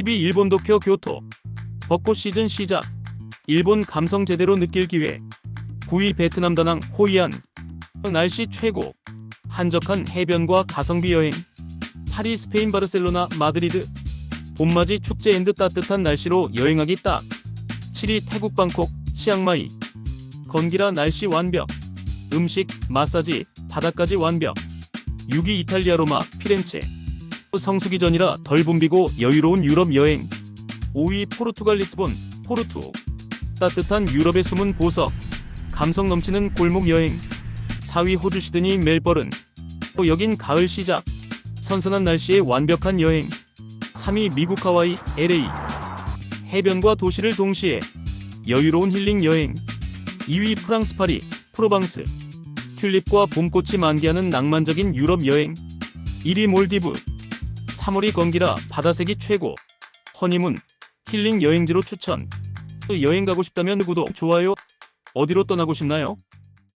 10위 일본 도쿄 교토 벚꽃 시즌 시작. 일본 감성 제대로 느낄 기회. 9위 베트남 다낭 호이안. 날씨 최고. 한적한 해변과 가성비 여행. 8위 스페인 바르셀로나 마드리드. 봄맞이 축제 앤드 따뜻한 날씨로 여행하기 딱. 7위 태국 방콕 치앙마이. 건기라 날씨 완벽. 음식 마사지 바다까지 완벽. 6위 이탈리아 로마 피렌체 성수기 전이라 덜 붐비고 여유로운 유럽 여행. 5위 포르투갈 리스본 포르투. 따뜻한 유럽의 숨은 보석. 감성 넘치는 골목 여행. 4위 호주 시드니 멜버른. 또 여긴 가을 시작. 선선한 날씨에 완벽한 여행. 3위 미국 하와이 LA 해변과 도시를 동시에 여유로운 힐링 여행. 2위 프랑스 파리 프로방스. 튤립과 봄꽃이 만개하는 낭만적인 유럽 여행. 1위 몰디브 3월이 건기라 바다색이 최고 허니문 힐링 여행지로 추천 또 여행 가고 싶다면 구독 좋아요 어디로 떠나고 싶나요?